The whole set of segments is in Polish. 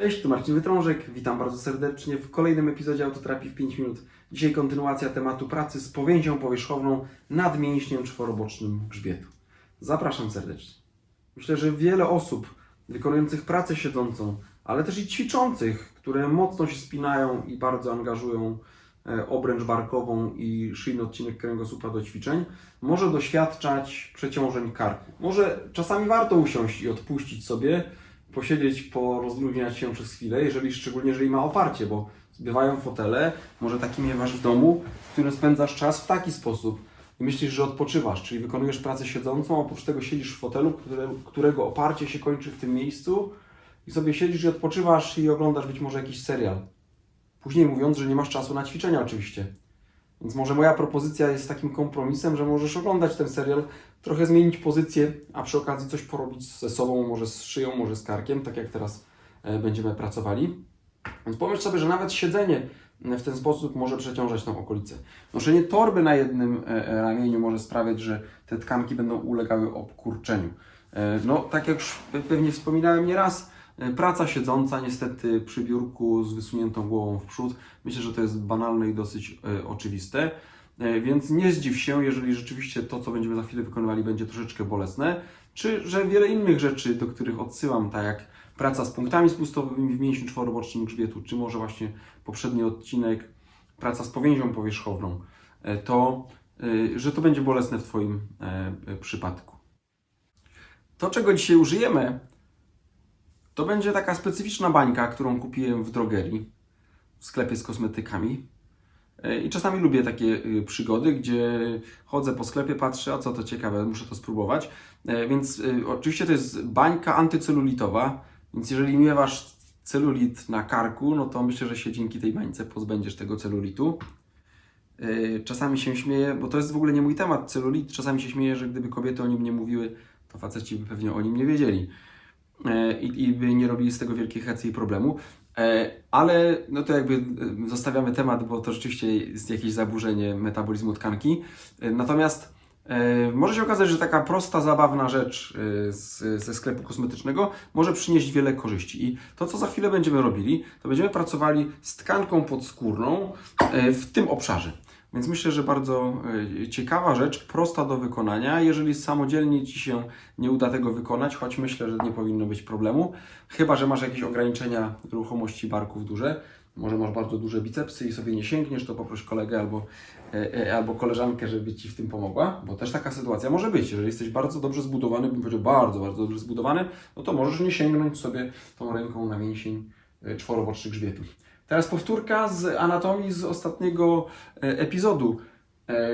Cześć, tu Marcin Wytrążek. Witam bardzo serdecznie w kolejnym epizodzie Autoterapii w 5 minut. Dzisiaj kontynuacja tematu pracy z powięzią powierzchowną nad mięśniem czworobocznym grzbietu. Zapraszam serdecznie. Myślę, że wiele osób wykonujących pracę siedzącą, ale też i ćwiczących, które mocno się spinają i bardzo angażują e, obręcz barkową i szyjny odcinek kręgosłupa do ćwiczeń, może doświadczać przeciążeń karku. Może czasami warto usiąść i odpuścić sobie, posiedzieć, porozluźniać się przez chwilę, jeżeli szczególnie jeżeli ma oparcie, bo bywają fotele, może taki miewasz w domu, w którym spędzasz czas w taki sposób i myślisz, że odpoczywasz, czyli wykonujesz pracę siedzącą, oprócz tego siedzisz w fotelu, które, którego oparcie się kończy w tym miejscu i sobie siedzisz i odpoczywasz i oglądasz być może jakiś serial. Później mówiąc, że nie masz czasu na ćwiczenia oczywiście. Więc może moja propozycja jest takim kompromisem, że możesz oglądać ten serial, trochę zmienić pozycję, a przy okazji coś porobić ze sobą, może z szyją, może z karkiem, tak jak teraz e, będziemy pracowali. Więc pomyśl sobie, że nawet siedzenie w ten sposób może przeciążać tą okolicę. Noszenie torby na jednym e, e, ramieniu może sprawiać, że te tkanki będą ulegały obkurczeniu. E, No, tak jak już pe- pewnie wspominałem nieraz, e, praca siedząca niestety przy biurku z wysuniętą głową w przód, myślę, że to jest banalne i dosyć e, oczywiste. E, Więc nie zdziw się, jeżeli rzeczywiście to, co będziemy za chwilę wykonywali, będzie troszeczkę bolesne, czy że wiele innych rzeczy, do których odsyłam, tak jak praca z punktami spustowymi w mięśniu czworobocznym grzbietu, czy może właśnie poprzedni odcinek, praca z powięzią powierzchowną, e, to, e, że to będzie bolesne w Twoim e, e, przypadku. To, czego dzisiaj użyjemy, to będzie taka specyficzna bańka, którą kupiłem w drogerii, w sklepie z kosmetykami. E, I czasami lubię takie y, przygody, gdzie chodzę po sklepie, patrzę, a co to ciekawe, muszę to spróbować. E, Więc y, oczywiście to jest bańka antycelulitowa, więc jeżeli miewasz celulit na karku, no to myślę, że się dzięki tej bańce pozbędziesz tego celulitu. E, Czasami się śmieję, bo to jest w ogóle nie mój temat, celulit. Czasami się śmieję, że gdyby kobiety o nim nie mówiły, to faceci by pewnie o nim nie wiedzieli. E, I, i by nie robili z tego wielkiej hecy i problemu. E, Ale no to jakby e, zostawiamy temat, bo to rzeczywiście jest jakieś zaburzenie metabolizmu tkanki. Natomiast może się okazać, że taka prosta, zabawna rzecz z, ze sklepu kosmetycznego może przynieść wiele korzyści. I to, co za chwilę będziemy robili, to będziemy pracowali z tkanką podskórną w tym obszarze. Więc myślę, że bardzo e, ciekawa rzecz, prosta do wykonania. Jeżeli samodzielnie Ci się nie uda tego wykonać, choć myślę, że nie powinno być problemu, chyba że masz jakieś ograniczenia ruchomości barków duże, może masz bardzo duże bicepsy i sobie nie sięgniesz, to poproś kolegę albo, e, e, albo koleżankę, żeby Ci w tym pomogła, bo też taka sytuacja może być. Jeżeli jesteś bardzo dobrze zbudowany, bym powiedział bardzo, bardzo dobrze zbudowany, no to możesz nie sięgnąć sobie tą ręką na mięsień czworoboczny grzbietu. Teraz powtórka z anatomii z ostatniego e, epizodu. E,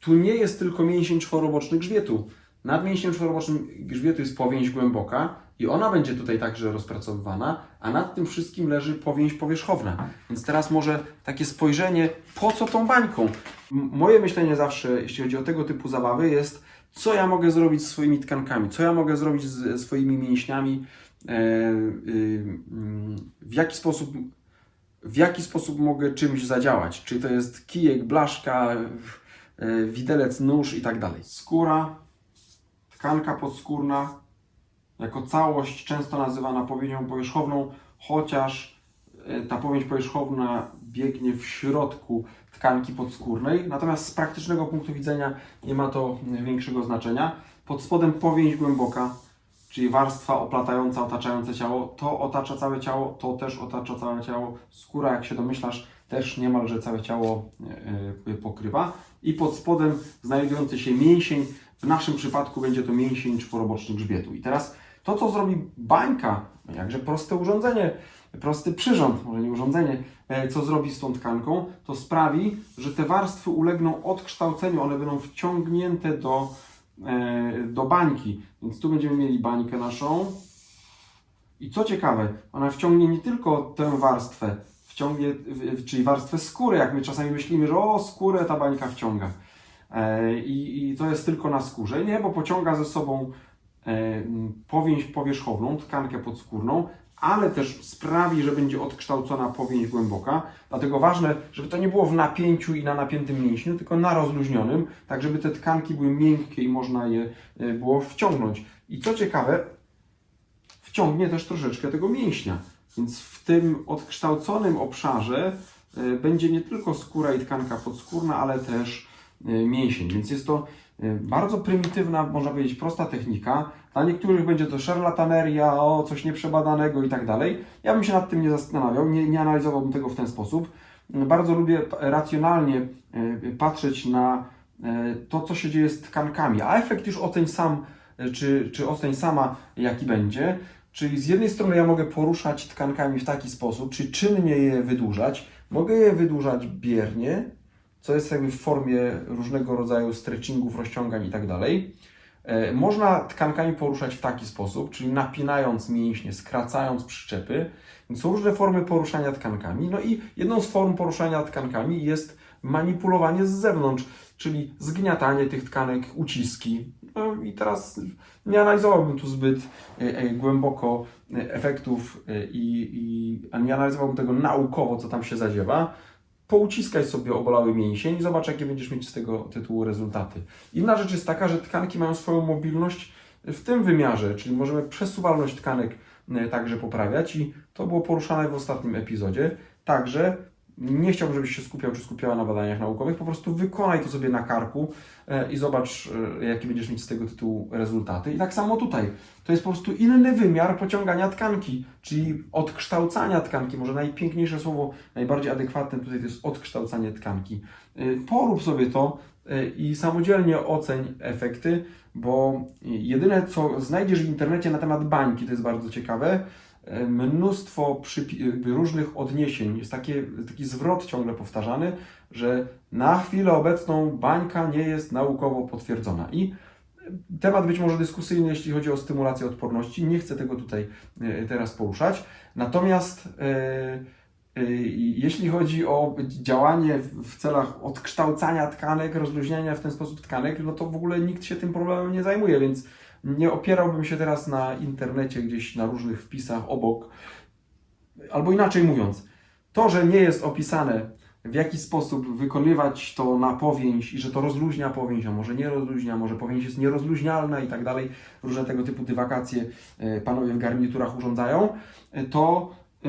Tu nie jest tylko mięsień czworoboczny grzbietu. Nad mięśniem czworobocznym grzbietu jest powięź głęboka i ona będzie tutaj także rozpracowywana, a nad tym wszystkim leży powięź powierzchowna. Więc teraz może takie spojrzenie, po co tą bańką? Moje myślenie zawsze, jeśli chodzi o tego typu zabawy, jest, co ja mogę zrobić z swoimi tkankami, co ja mogę zrobić z swoimi mięśniami, e, y, mm, w jaki sposób w jaki sposób mogę czymś zadziałać. Czy to jest kijek, blaszka, e, widelec, nóż i tak dalej. Skóra, tkanka podskórna, jako całość często nazywana powięzią powierzchowną, chociaż e, ta powięź powierzchowna biegnie w środku tkanki podskórnej, natomiast z praktycznego punktu widzenia nie ma to większego znaczenia. Pod spodem powięź głęboka, czyli warstwa oplatająca, otaczające ciało, to otacza całe ciało, to też otacza całe ciało. Skóra, jak się domyślasz, też niemalże całe ciało e, e, pokrywa. I pod spodem znajdujący się mięsień, w naszym przypadku będzie to mięsień czworoboczny grzbietu. I teraz to, co zrobi bańka, jakże proste urządzenie, prosty przyrząd, może nie urządzenie, e, co zrobi z tą tkanką, to sprawi, że te warstwy ulegną odkształceniu, one będą wciągnięte do, do bańki. Więc tu będziemy mieli bańkę naszą. I co ciekawe, ona wciągnie nie tylko tę warstwę, wciągnie, czyli warstwę skóry, jak my czasami myślimy, że o, skórę ta bańka wciąga. E, I, I to jest tylko na skórze. Nie, bo pociąga ze sobą e, powięź powierzchowną, tkankę podskórną, ale też sprawi, że będzie odkształcona powięź głęboka. Dlatego ważne, żeby to nie było w napięciu i na napiętym mięśniu, tylko na rozluźnionym, tak żeby te tkanki były miękkie i można je e, było wciągnąć. I co ciekawe, wciągnie też troszeczkę tego mięśnia. Więc w tym odkształconym obszarze e, będzie nie tylko skóra i tkanka podskórna, ale też e, mięsień. Więc jest to bardzo prymitywna, można powiedzieć, prosta technika. Dla niektórych będzie to szarlataneria, o coś nieprzebadanego i tak dalej. Ja bym się nad tym nie zastanawiał, nie, nie analizowałbym tego w ten sposób. Bardzo lubię racjonalnie e, patrzeć na e, to, co się dzieje z tkankami, a efekt już oceń sam, czy, czy oceń sama, jaki będzie. Czyli z jednej strony ja mogę poruszać tkankami w taki sposób, czyli czynnie je wydłużać. Mogę je wydłużać biernie, co jest jakby w formie różnego rodzaju stretchingów, rozciągań i tak dalej. E, Można tkankami poruszać w taki sposób, czyli napinając mięśnie, skracając przyczepy. Więc są różne formy poruszania tkankami. No i jedną z form poruszania tkankami jest manipulowanie z zewnątrz, czyli zgniatanie tych tkanek, uciski. No i teraz nie analizowałbym tu zbyt e, e, głęboko efektów i, i nie analizowałbym tego naukowo, co tam się zadziewa. Pouciskaj sobie obolały mięsień i zobacz, jakie będziesz mieć z tego tytułu rezultaty. Inna rzecz jest taka, że tkanki mają swoją mobilność w tym wymiarze, czyli możemy przesuwalność tkanek e, także poprawiać i to było poruszane w ostatnim epizodzie. Także nie chciałbym, żebyś się skupiał czy skupiała na badaniach naukowych, po prostu wykonaj to sobie na karku e, i zobacz, e, jakie będziesz mieć z tego tytułu rezultaty. I tak samo tutaj. To jest po prostu inny wymiar pociągania tkanki, czyli odkształcania tkanki. Może najpiękniejsze słowo, najbardziej adekwatne tutaj to jest odkształcanie tkanki. E, Porób sobie to i samodzielnie oceń efekty, bo jedyne co znajdziesz w internecie na temat bańki, to jest bardzo ciekawe, mnóstwo różnych odniesień. Jest takie, taki zwrot ciągle powtarzany, że na chwilę obecną bańka nie jest naukowo potwierdzona. I temat być może dyskusyjny, jeśli chodzi o stymulację odporności. Nie chcę tego tutaj e, teraz poruszać. Natomiast e, e, jeśli chodzi o działanie w celach odkształcania tkanek, rozluźniania w ten sposób tkanek, no to w ogóle nikt się tym problemem nie zajmuje, więc nie opierałbym się teraz na internecie, gdzieś na różnych wpisach obok. Albo inaczej mówiąc, to, że nie jest opisane, w jaki sposób wykonywać to na powięź i że to rozluźnia powięź, a może nie rozluźnia, może powięź jest nierozluźnialna i tak dalej, różne tego typu dywagacje e, panowie w garniturach urządzają, e, to e,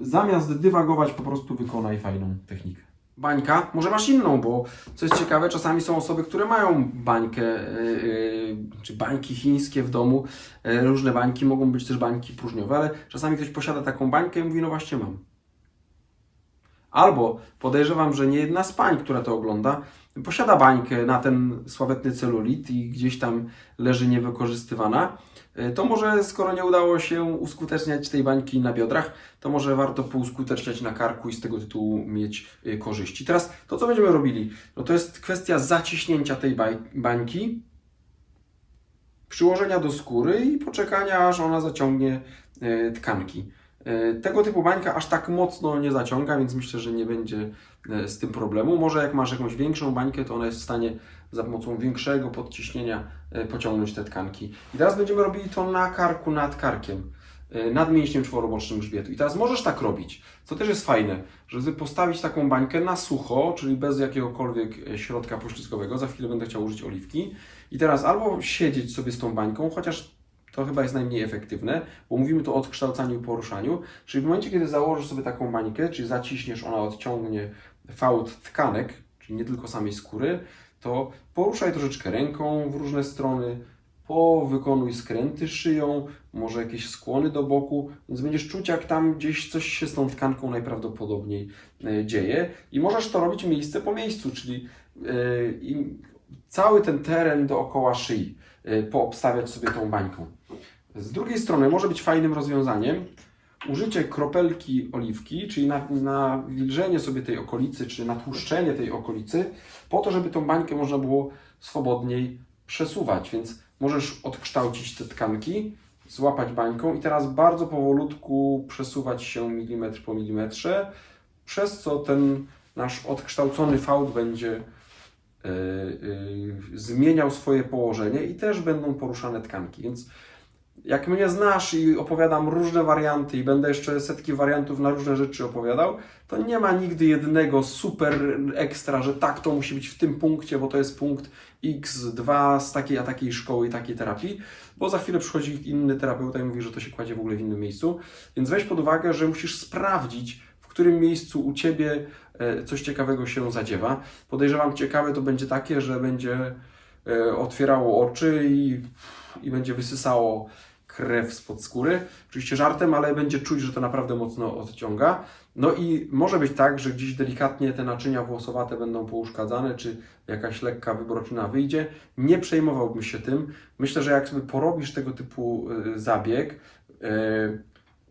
zamiast dywagować, po prostu wykonaj fajną technikę. Bańka, może masz inną, bo co jest ciekawe, czasami są osoby, które mają bańkę, e, e, czy bańki chińskie w domu. E, Różne bańki, mogą być też bańki próżniowe, ale czasami ktoś posiada taką bańkę i mówi, no właśnie mam. Albo podejrzewam, że nie jedna z pań, która to ogląda, posiada bańkę na ten sławetny celulit i gdzieś tam leży niewykorzystywana. E, To może, skoro nie udało się uskuteczniać tej bańki na biodrach, to może warto pouskuteczniać na karku i z tego tytułu mieć e, korzyści. Teraz to, co będziemy robili, no to jest kwestia zaciśnięcia tej bańki, przyłożenia do skóry i poczekania, aż ona zaciągnie e, tkanki. Tego typu bańka aż tak mocno nie zaciąga, więc myślę, że nie będzie z tym problemu. Może jak masz jakąś większą bańkę, to ona jest w stanie za pomocą większego podciśnienia e, pociągnąć te tkanki. I teraz będziemy robili to na karku, nad karkiem, e, nad mięśniem czworobocznym grzbietu. I teraz możesz tak robić, co też jest fajne, żeby postawić taką bańkę na sucho, czyli bez jakiegokolwiek e, środka poślizgowego. Za chwilę będę chciał użyć oliwki. I teraz albo siedzieć sobie z tą bańką, chociaż to chyba jest najmniej efektywne, bo mówimy tu o odkształcaniu i poruszaniu. Czyli w momencie, kiedy założysz sobie taką bańkę, czyli zaciśniesz, ona odciągnie fałd tkanek, czyli nie tylko samej skóry, to poruszaj troszeczkę ręką w różne strony, powykonuj skręty szyją, może jakieś skłony do boku, więc będziesz czuć, jak tam gdzieś coś się z tą tkanką najprawdopodobniej e, dzieje. I możesz to robić miejsce po miejscu, czyli e, cały ten teren dookoła szyi e, poobstawiać sobie tą bańką. Z drugiej strony może być fajnym rozwiązaniem użycie kropelki oliwki, czyli na- nawilżenie sobie tej okolicy, czy natłuszczenie tej okolicy, po to, żeby tą bańkę można było swobodniej przesuwać. Więc możesz odkształcić te tkanki, złapać bańką i teraz bardzo powolutku przesuwać się milimetr po milimetrze, przez co ten nasz odkształcony fałd będzie e, e, zmieniał swoje położenie i też będą poruszane tkanki. Więc jak mnie znasz i opowiadam różne warianty i będę jeszcze setki wariantów na różne rzeczy opowiadał, to nie ma nigdy jednego super ekstra, że tak to musi być w tym punkcie, bo to jest punkt X2 z takiej a takiej szkoły i takiej terapii, bo za chwilę przychodzi inny terapeuta i mówi, że to się kładzie w ogóle w innym miejscu. Więc weź pod uwagę, że musisz sprawdzić, w którym miejscu u Ciebie e, coś ciekawego się zadziewa. Podejrzewam, ciekawe to będzie takie, że będzie e, otwierało oczy i, i będzie wysysało krew spod skóry. Oczywiście żartem, ale będzie czuć, że to naprawdę mocno odciąga. No i może być tak, że gdzieś delikatnie te naczynia włosowate będą pouszkadzane, czy jakaś lekka wybroczyna wyjdzie. Nie przejmowałbym się tym. Myślę, że jak sobie porobisz tego typu y, zabieg, y,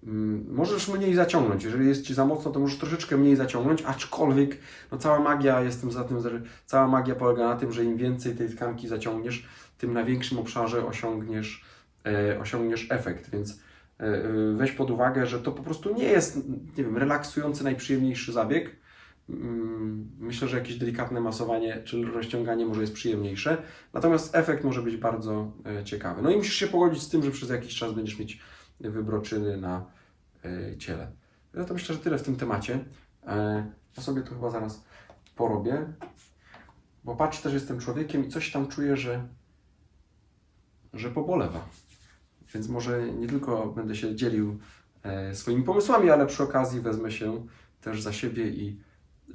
mm, możesz mniej zaciągnąć. Jeżeli jest Ci za mocno, to możesz troszeczkę mniej zaciągnąć, aczkolwiek no, cała magia, jestem za tym, że cała magia polega na tym, że im więcej tej tkanki zaciągniesz, tym na większym obszarze osiągniesz, osiągniesz efekt, więc e, e, weź pod uwagę, że to po prostu nie jest, nie wiem, relaksujący, najprzyjemniejszy zabieg. Mm, Myślę, że jakieś delikatne masowanie czy rozciąganie może jest przyjemniejsze, natomiast efekt może być bardzo e, ciekawy. No i musisz się pogodzić z tym, że przez jakiś czas będziesz mieć wybroczyny na e, ciele. No to myślę, że tyle w tym temacie. E, Ja sobie to chyba zaraz porobię, bo patrz, też jestem człowiekiem i coś tam czuję, że, że pobolewa. Więc może nie tylko będę się dzielił e, swoimi pomysłami, ale przy okazji wezmę się też za siebie i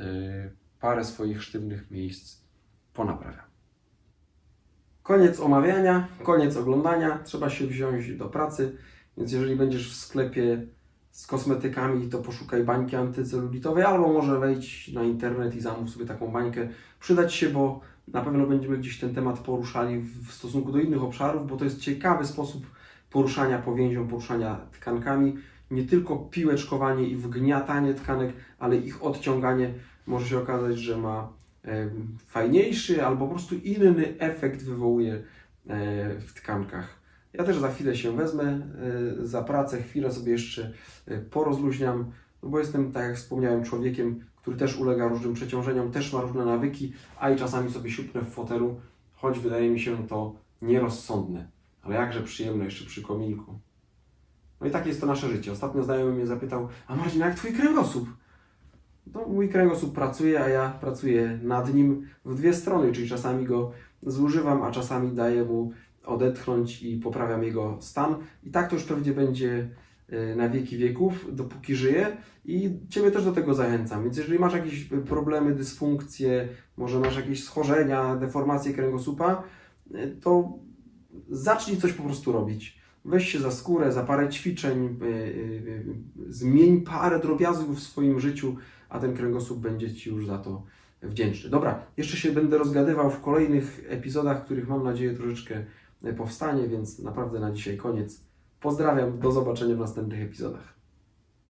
e, parę swoich sztywnych miejsc ponaprawiam. Koniec omawiania, koniec oglądania. Trzeba się wziąć do pracy, więc jeżeli będziesz w sklepie z kosmetykami, to poszukaj bańki antycelulitowej, albo może wejdź na internet i zamów sobie taką bańkę. Przydać się, bo na pewno będziemy gdzieś ten temat poruszali w w stosunku do innych obszarów, bo to jest ciekawy sposób poruszania powięzią, poruszania tkankami. Nie tylko piłeczkowanie i wgniatanie tkanek, ale ich odciąganie może się okazać, że ma e, fajniejszy albo po prostu inny efekt wywołuje e, w tkankach. Ja też za chwilę się wezmę e, za pracę, chwilę sobie jeszcze porozluźniam, no bo jestem, tak jak wspomniałem, człowiekiem, który też ulega różnym przeciążeniom, też ma różne nawyki, a i czasami sobie siupnę w fotelu, choć wydaje mi się to nierozsądne, ale jakże przyjemne jeszcze przy kominku. No i takie jest to nasze życie. Ostatnio znajomy mnie zapytał, a Marcin, jak Twój kręgosłup? No, mój kręgosłup pracuje, a ja pracuję nad nim w dwie strony, czyli czasami go zużywam, a czasami daję mu odetchnąć i poprawiam jego stan. I tak to już pewnie będzie e, na wieki wieków, dopóki żyję i Ciebie też do tego zachęcam. Więc jeżeli masz jakieś problemy, dysfunkcje, może masz jakieś schorzenia, deformacje kręgosłupa, e, to zacznij coś po prostu robić. Weź się za skórę, za parę ćwiczeń, e, e, e, zmień parę drobiazgów w swoim życiu, a ten kręgosłup będzie Ci już za to wdzięczny. Dobra, jeszcze się będę rozgadywał w kolejnych epizodach, których mam nadzieję troszeczkę powstanie, więc naprawdę na dzisiaj koniec. Pozdrawiam, do zobaczenia w następnych epizodach.